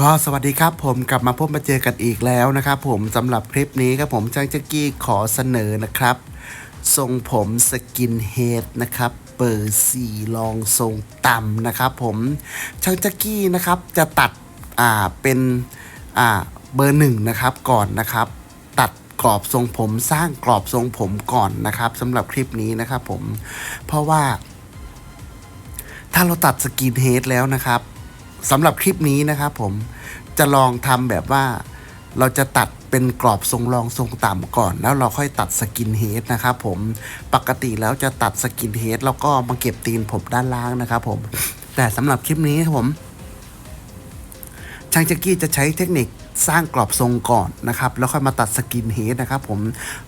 ก็สวัสดีครับผมกลับมาพบมาเจอกันอีกแล้วนะครับผมสำหรับคลิปนี้ครับผมจ้างจักกี้ขอเสนอนะครับ ทรงผมสกินเฮดนะครับเบอร์สี่ลองทรงต่ำนะครับผมช่างจักกี้นะครับจะตัดอ่าเป็นอ่าเบอร์หนึ่งนะครับก่อนนะครับ กรอบทรงผมสร้างกรอบทรงผมก่อนนะครับสำหรับคลิปนี้นะครับผม เพราะว่า ถ้าเราตัดสกินเฮดแล้วนะครับสำหรับคลิปนี้นะครับผมจะลองทำแบบว่าเราจะตัดเป็นกรอบทรงรองทรงต่ำก่อน แล้วเราค่อยตัดสกินเฮดนะครับผมปกติแล้วจะตัดสกินเฮดแล้วก็มาเก็บตีนผมด้านล่างนะครับผมแต่สำหรับคลิปนี้ครับผมช่างแจ็กกี้จะใช้เทคนิคสร้างกรอบทรงก่อนนะครับ แล้วค่อยมาตัดสกินเฮดนะครับ ผม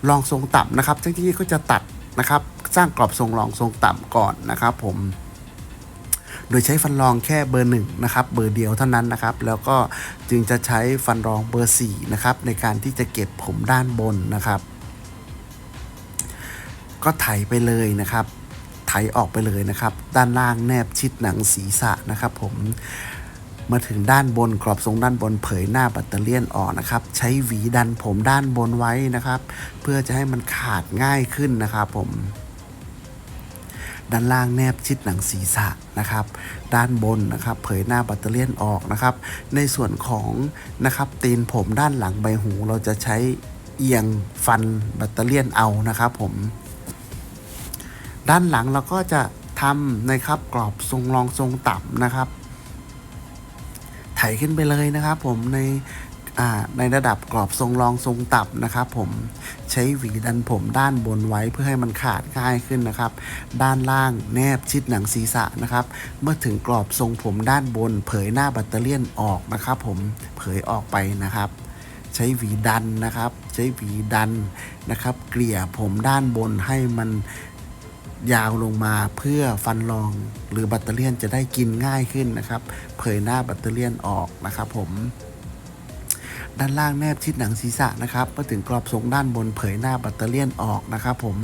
ลองทรงต่ำนะครับช่างแจ็กกี้ก็จะตัดนะครับ สร้างกรอบทรงรองทรงต่ำก่อนนะครับ ผมโดยใช้ฟันรองแค่เบอร์หนึ่งนะครับเบอร์เดียวเท่านั้นนะครับ แล้วก็จึงจะใช้ฟันรองเบอร์สี่นะครับในการที่จะเก็บผมด้านบนนะครับ ก็ไถไปเลยนะครับ ไถออกไปเลยนะครับ ด้านล่างแนบชิดหนังศีรษะนะครับ ผม มาถึงด้านบนกรอบทรงด้านบนเผยหน้าแบัตเตอเลียนออกนะครับ ใช้หวีดันผมด้านบนไว้นะครับ เพื่อจะให้มันขาดง่ายขึ้นนะครับผมด้านล่างแนบชิดหนังศีรษะนะครับ ด้านบนนะครับ เผยหน้าแบัตเตอเลียนออกนะครับ ในส่วนของนะครับตีนผมด้านหลังใบหูเราจะใช้เอียงฟันแบัตเตอเลียนเอานะครับผม ด้านหลังเราก็จะทำนะครับกรอบทรงรองทรงต่ำนะครับ ไถขึ้นไปเลยนะครับ ผมในในระดับกรอบทรงรองทรงต่ำนะครับ ผมใช้หวีดันผมด้านบนไว้เพื่อให้มันขาดง่ายขึ้นนะครับ ด้านล่างแนบชิดหนังศีรษะนะครับ เมื่อถึงกรอบทรงผมด้านบน เผยหน้าแบตเตอเลียนออกนะครับ ผมเผยออกไปนะครับ ใช้หวีดันนะครับ ใช้หวีดันนะครับ เกลี่ยผมด้านบนให้มัน ยาวลงมาเพื่อฟันรองหรือแบัตเตอเลียนจะได้กินง่ายขึ้นนะครับ เผยหน้าแบัตเตอเลียนออกนะครับผมด้านล่างแนบชิดหนังศีรษะนะครับมาถึงกรอบทรงด้านบนเผยหน้าแบัตเตอเลียนออกนะครับ ผม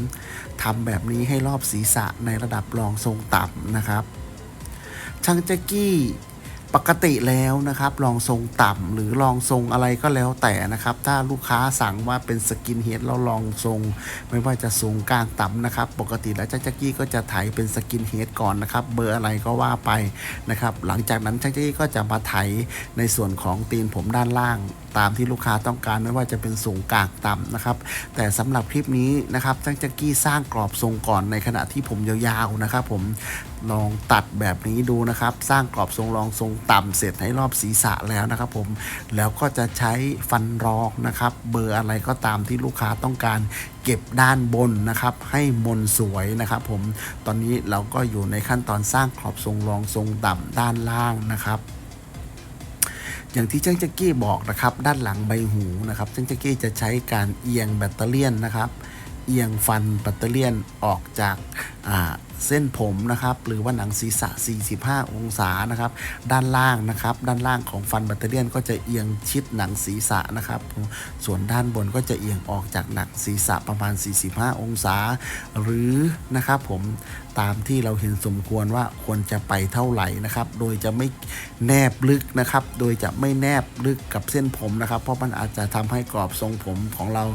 ทำแบบนี้ให้รอบศีรษะในระดับรองทรงต่ำนะครับช่างแจ็กกี้ ปกติแล้วนะครับลองทรงต่ำหรือลองทรงอะไรก็แล้วแต่นะครับ ถ้าลูกค้าสั่งว่าเป็นสกินเฮดเราลองทรง ไม่ว่าจะสูงกลางต่ำนะครับ ปกติแล้วช่างแจ็กกี้ก็จะไถเป็นสกินเฮดก่อนนะครับ เบอร์อะไรก็ว่าไปนะครับ หลังจากนั้นช่างแจ็กกี้ก็จะมาไถในส่วนของตีนผมด้านล่างตามที่ลูกค้าต้องการไม่ว่าจะเป็นสูงกลางต่ำนะครับ แต่สำหรับคลิปนี้นะครับช่างจ็กกี้สร้างกรอบทรงก่อนในขณะที่ผมยาวๆนะครับ ผมลองตัดแบบนี้ดูนะครับ สร้างกรอบทรงรองทรงต่ำเสร็จให้รอบศีรษะแล้วนะครับ ผมแล้วก็จะใช้ฟันรองนะครับ เบอร์อะไรก็ตามที่ลูกค้าต้องการเก็บด้านบนนะครับ ให้มนสวยนะครับ ผมตอนนี้เราก็อยู่ในขั้นตอนสร้างกรอบทรงรองทรงต่ำด้านล่างนะครับ อย่างที่เจ้าแจ็กกี้บอกนะครับ ด้านหลังใบหูนะครับเจ้าแจ็กกี้จะใช้การเอียงแบตเตอเลียนะครับเอียงฟันแบตเตอเลียนออกจากาเส้นผมนะครับ หรือว่าหนังศีรษะ 45 องศานะครับ ด้านล่างนะครับ ด้านล่างของฟันแบตเตอเลียนก็จะเอียงชิดหนังศีรษะนะครับ ส่วนด้านบนก็จะเอียงออกจากหนังศีรษะประมาณ 45 องศา หรือนะครับผม ตามที่เราเห็นสมควรว่าควรจะไปเท่าไหร่นะครับ โดยจะไม่แนบลึกนะครับ โดยจะไม่แนบลึกกับเส้นผมนะครับ เพราะมันอาจจะทำให้กรอบทรงผมของเรา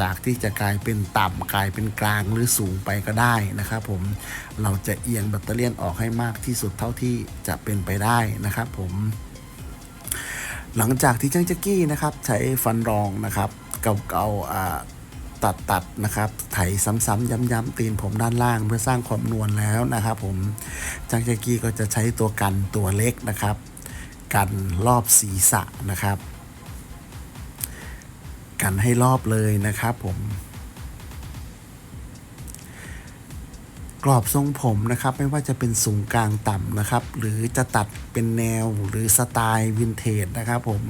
จากที่จะกลายเป็นต่ำกลายเป็นกลางหรือสูงไปก็ได้นะครับ ผมเราจะเอียงแบตเตอเลียนออกให้มากที่สุดเท่าที่จะเป็นไปได้นะครับผมหลังจากที่จ้างแจ็กกี้นะครับใช้ฟันรองนะครับเก่าๆอ่า ตัดตัดนะครับไถซ้ำๆย้ำๆตีนผมด้านล่างเพื่อสร้างความนวลแล้วนะครับ ผมจ้างเจกี้ก็จะใช้ตัวกันตัวเล็กนะครับ กันรอบศีรษะนะครับ กันให้รอบเลยนะครับผม กรอบทรงผมนะครับ ไม่ว่าจะเป็นสูงกลางต่ำนะครับ หรือจะตัดเป็นแนวหรือสไตล์วินเทจนะครับผม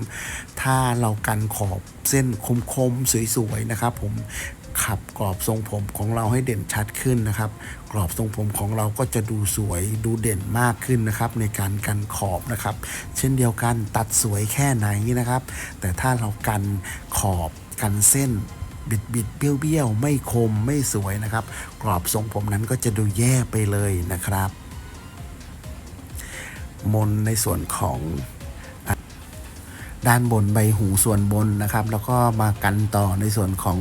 ถ้าเรากันขอบเส้นคมๆสวยๆนะครับ ผมขับกรอบทรงผมของเราให้เด่นชัดขึ้นนะครับ กรอบทรงผมของเราก็จะดูสวยดูเด่นมากขึ้นนะครับ ในการกันขอบนะครับ เช่นเดียวกันตัดสวยแค่ไหนนะครับ แต่ถ้าเรากันขอบกันเส้น บิดบิดเบี้ยวเบี้ยวไม่คมไม่สวยนะครับ กรอบทรงผมนั้นก็จะดูแย่ไปเลยนะครับ มนในส่วนของด้านบนใบหูส่วนบนนะครับ แล้วก็มากันต่อในส่วนของ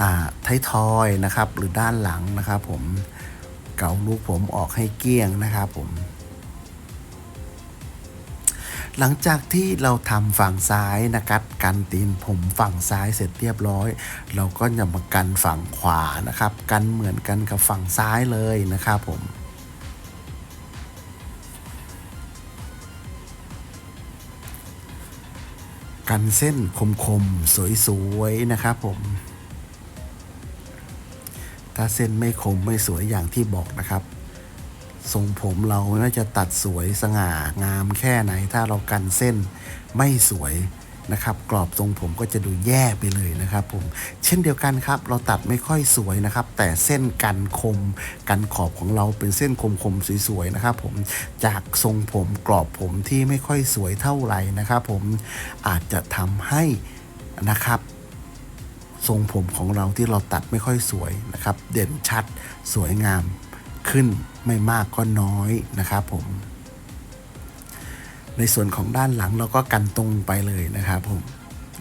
อท้ายทอยนะครับ หรือด้านหลังนะครับ ผมเกาลูกผมออกให้เกี้ยงนะครับผม หลังจากที่เราทำฝั่งซ้ายนะครับ กันตีนผมฝั่งซ้ายเสร็จเรียบร้อย เราก็จะมากันฝั่งขวานะครับ กันเหมือนกันกับฝั่งซ้ายเลยนะครับผมกันเส้นคมๆ สวยๆ นะครับผม ถ้าเส้นไม่คมไม่สวยอย่างที่บอกนะครับ ทรงผมเราน่าจะตัดสวยสง่างามแค่ไหน ถ้าเรากันเส้นไม่สวยนะครับ กรอบทรงผมก็จะดูแย่ไปเลยนะครับผมเช่นเดียวกันครับ เราตัดไม่ค่อยสวยนะครับ แต่เส้นกันคมกันขอบของเราเป็นเส้นคมๆสวยๆนะครับผมจากทรงผมกรอบผมที่ไม่ค่อยสวยเท่าไหร่นะครับ ผมอาจจะทำให้นะครับทรงผมของเราที่เราตัดไม่ค่อยสวยนะครับ เด่นชัดสวยงามขึ้น ไม่มากก็น้อยนะครับผม ในส่วนของด้านหลังเราก็กันตรงไปเลยนะครับผม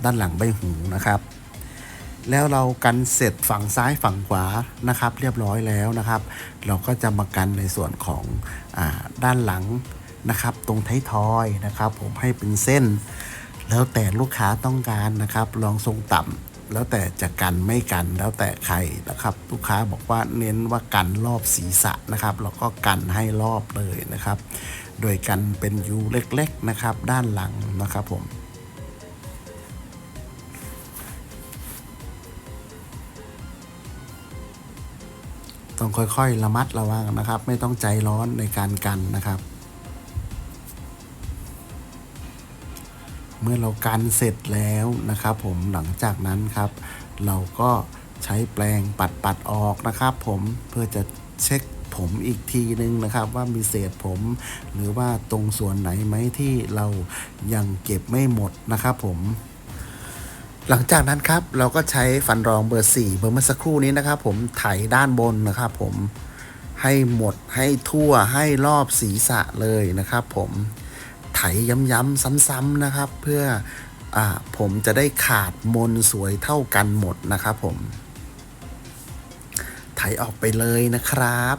ด้านหลังใบหูนะครับ แล้วเรากันเสร็จฝั่งซ้ายฝั่งขวานะครับ เรียบร้อยแล้วนะครับ เราก็จะมากันในส่วนของอด้านหลังนะครับ ตรงท้ายทอยนะครับ ผมให้เป็นเส้น แล้วแต่ลูกค้าต้องการนะครับ ลองทรงต่ำ แล้วแต่จะกันไม่กันแล้วแต่ใครนะครับลูกค้าบอกว่าเน้นว่ากันรอบศีรษะนะครับเราก็กันให้รอบเลยนะครับ โดยกันเป็นยูเล็กๆนะครับด้านหลังนะครับผมต้องค่อยๆระมัดระวังนะครับ ไม่ต้องใจร้อนในการกันนะครับ เมื่อเรากันเสร็จแล้วนะครับผมหลังจากนั้นครับ เราก็ใช้แปรงปัดปัดออกนะครับผมเพื่อจะเช็คผมอีกทีนึงนะครับ ว่ามีเศษผม หรือว่าตรงส่วนไหนไหมที่เรายังเก็บไม่หมดนะครับผมหลังจากนั้นครับเราก็ใช้ฟันรองเบอร์ 4 เบอร์เมื่อสักครู่นี้นะครับ ผมไถด้านบนนะครับ ผมให้หมดให้ทั่วให้รอบศีรษะเลยนะครับ ผม ไถย้ำๆซ้ำๆนะครับ เพื่ออผมจะได้ขาดมนสวยเท่ากันหมดนะครับผม ไถออกไปเลยนะครับ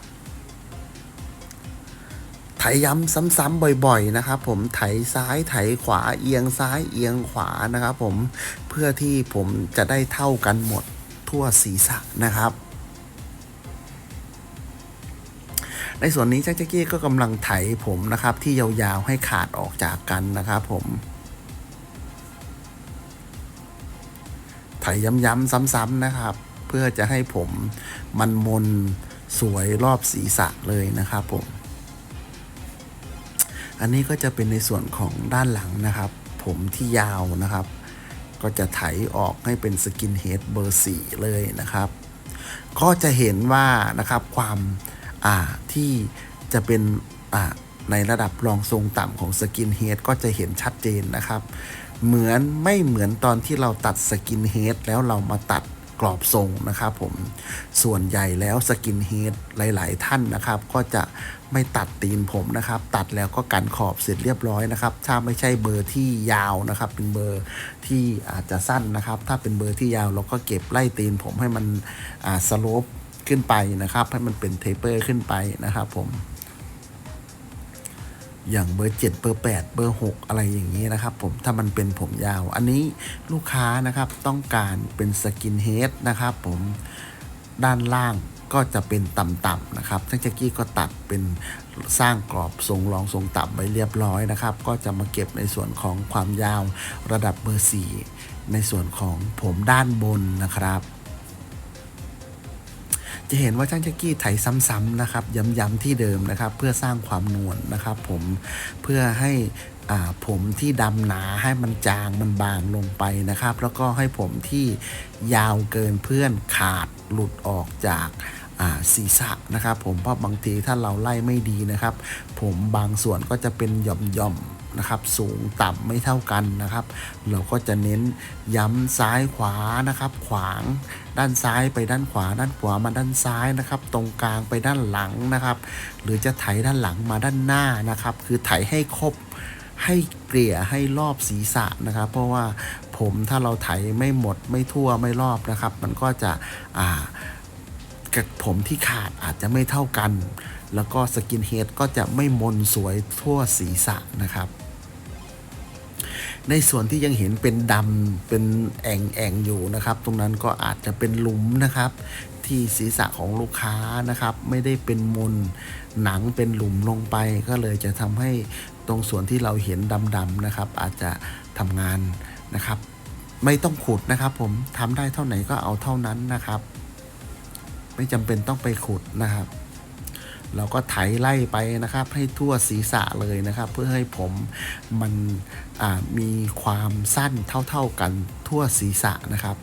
ไถย้ำซ้ำๆบ่อยๆนะครับ ผมไถซ้ายไถขวาเอียงซ้ายเอียงขวานะครับ ผมเพื่อที่ผมจะได้เท่ากันหมดทั่วศีรษะนะครับ ในส่วนนี้แจ็คแจ็กกี้ก็กำลังไถผมนะครับ ที่ยาวๆให้ขาดออกจากกันนะครับผมไถย้ำๆซ้ำๆนะครับ เพื่อจะให้ผมมันมนสวยรอบศีรษะเลยนะครับผม อันนี้ก็จะเป็นในส่วนของด้านหลังนะครับ ผมที่ยาวนะครับ ก็จะไถออกให้เป็นสกินเฮดเบอร์สี่เลยนะครับ ก็จะเห็นว่านะครับความ ที่จะเป็นในระดับรองทรงต่ำของสกินเฮดก็จะเห็นชัดเจนนะครับ เหมือนไม่เหมือนตอนที่เราตัดสกินเฮดแล้วเรามาตัดกรอบทรงนะครับผมส่วนใหญ่แล้วสกินเฮดหลาย ๆ ท่านนะครับ ก็จะไม่ตัดตีนผมนะครับ ตัดแล้วก็กันขอบเสร็จเรียบร้อยนะครับ ถ้าไม่ใช่เบอร์ที่ยาวนะครับ เป็นเบอร์ที่อาจจะสั้นนะครับ ถ้าเป็นเบอร์ที่ยาวเราก็เก็บไล่ตีนผมให้มันสโลป ขึ้นไปนะครับให้มันเป็นเทเปอร์ขึ้นไปนะครับผม อย่างเบอร์7เบอร์8เบอร์6อะไรอย่างนี้นะครับ ผมถ้ามันเป็นผมยาว อันนี้ลูกค้านะครับต้องการเป็นสกินเฮดนะครับผมด้านล่างก็จะเป็นต่ำๆนะครับทั้งแจ็กกี้ก็ตัดเป็นสร้างกรอบทรงรองทรงต่ำไว้เรียบร้อยนะครับ ก็จะมาเก็บในส่วนของความยาวระดับเบอร์4ในส่วนของผมด้านบนนะครับ จะเห็นว่าช่างแจ็กกี้ไถซ้ำๆนะครับย้ำๆที่เดิมนะครับ เพื่อสร้างความนวลนะครับผมเพื่อให้ผมที่ดำหนาให้มันจางมันบางลงไปนะครับ แล้วก็ให้ผมที่ยาวเกินเพื่อนขาดหลุดออกจากศีรษะนะครับ ผมเพราะบางทีถ้าเราไล่ไม่ดีนะครับ ผมบางส่วนก็จะเป็นหย่อมๆ นะครับ สูงต่ำไม่เท่ากันนะครับ เราก็จะเน้นย้ำซ้ายขวานะครับ ขวางด้านซ้ายไปด้านขวา ด้านขวามาด้านซ้ายนะครับ ตรงกลางไปด้านหลังนะครับ หรือจะไถด้านหลังมาด้านหน้านะครับ คือไถให้ครบให้เกลี่ยให้รอบศีรษะนะครับ เพราะว่าผมถ้าเราไถไม่หมดไม่ทั่วไม่รอบนะครับ มันก็จะอ่ากับผมที่ขาดอาจจะไม่เท่ากัน แล้วก็สกินเฮดก็จะไม่มนสวยทั่วศีรษะนะครับ ในส่วนที่ยังเห็นเป็นดำเป็นแอ่งแอ่งอยู่นะครับ ตรงนั้นก็อาจจะเป็นหลุมนะครับ ที่ศีรษะของลูกค้านะครับ ไม่ได้เป็นมนหนังเป็นหลุมลงไป ก็เลยจะทำให้ตรงส่วนที่เราเห็นดำๆนะครับ อาจจะทำงานนะครับ ไม่ต้องขุดนะครับ ผมทำได้เท่าไหนก็เอาเท่านั้นนะครับ ไม่จำเป็นต้องไปขุดนะครับ เราก็ไถไล่ไปนะครับ ให้ทั่วศีรษะเลยนะครับ เพื่อให้ผมมันมีความสั้นเท่าๆกันทั่วศีรษะนะครับ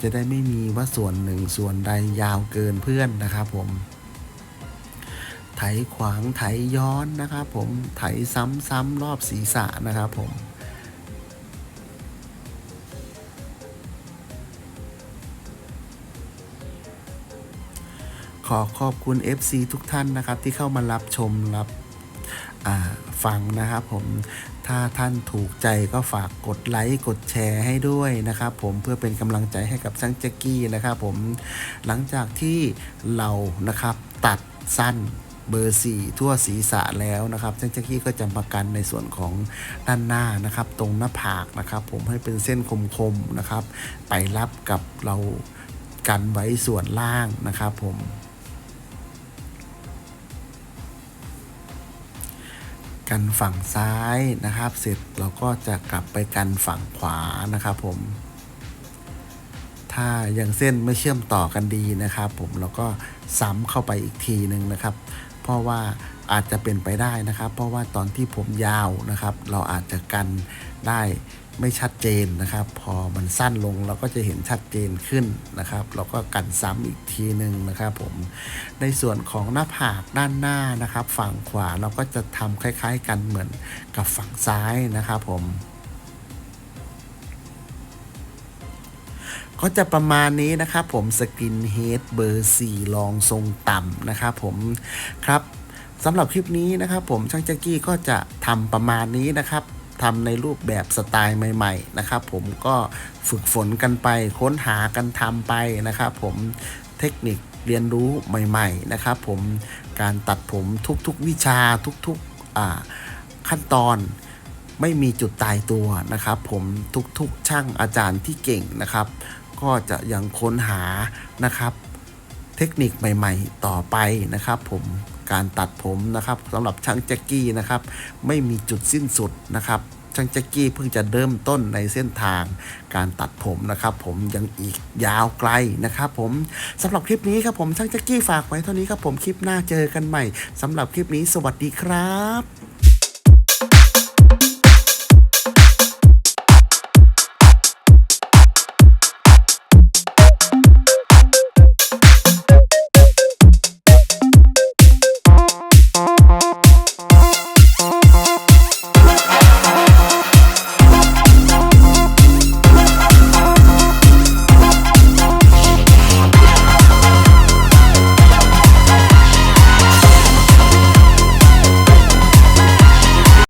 จะได้ไม่มีว่าส่วนหนึ่งส่วนใดยาวเกินเพื่อนนะครับผมไถขวางไถย้อนนะครับผมไถซ้ำๆรอบศีรษะนะครับผม ขอขอบคุณ FC ทุกท่านนะครับ ที่เข้ามารับชมรับฟังนะครับผมถ้าท่านถูกใจก็ฝากกดไลค์กดแชร์ให้ด้วยนะครับผมเพื่อเป็นกำลังใจให้กับช่างแจ็กกี้นะครับผมหลังจากที่เรานะครับตัดสั้นเบอร์4ทั่วศีรษะแล้วนะครับช่างแจ็กกี้ก็จะประกันในส่วนของด้านหน้านะครับ ตรงหน้าผากนะครับ ผมให้เป็นเส้นคมๆนะครับ ไปรับกับเรากันไว้ส่วนล่างนะครับผม กันฝั่งซ้ายนะครับ เสร็จเราก็จะกลับไปกันฝั่งขวานะครับผม ถ้ายังเส้นไม่เชื่อมต่อกันดีนะครับ ผมเราก็ซ้ำเข้าไปอีกทีหนึ่งนะครับ เพราะว่าอาจจะเป็นไปได้นะครับ เพราะว่าตอนที่ผมยาวนะครับ เราอาจจะกันได้ ไม่ชัดเจนนะครับ พอมันสั้นลงเราก็จะเห็นชัดเจนขึ้นนะครับ เราก็กันซ้ำอีกทีหนึ่งนะครับผมในส่วนของหน้าผากด้านหน้านะครับ ฝั่งขวาเราก็จะทำคล้าย ๆ กันเหมือนกับฝั่งซ้ายนะครับผมก็จะประมาณนี้นะครับผมสกินเฮดเบอร์4ลองทรงต่ำนะครับผมครับสำหรับคลิปนี้นะครับผมช่างแจ็กกี้ก็จะทำประมาณนี้นะครับ ทำในรูปแบบสไตล์ใหม่ๆนะครับผมก็ฝึกฝนกันไปค้นหากันทำไปนะครับผมเทคนิคเรียนรู้ใหม่ ๆ นะครับผมการตัดผมทุกๆวิชาทุกๆขั้นตอนไม่มีจุดตายตัวนะครับ ผมทุกๆช่างอาจารย์ที่เก่งนะครับ ก็จะยังค้นหานะครับ เทคนิคใหม่ ๆ ต่อไปนะครับ ผม การตัดผมนะครับสำหรับช่างแจ็กกี้นะครับไม่มีจุดสิ้นสุดนะครับช่างแจ็กกี้เพิ่งจะเริ่มต้นในเส้นทางการตัดผมนะครับ ผมยังอีกยาวไกลนะครับผมสำหรับคลิปนี้ครับผมช่างแจ็กกี้ฝากไว้เท่านี้ครับผมคลิปหน้าเจอกันใหม่สำหรับคลิปนี้สวัสดีครับ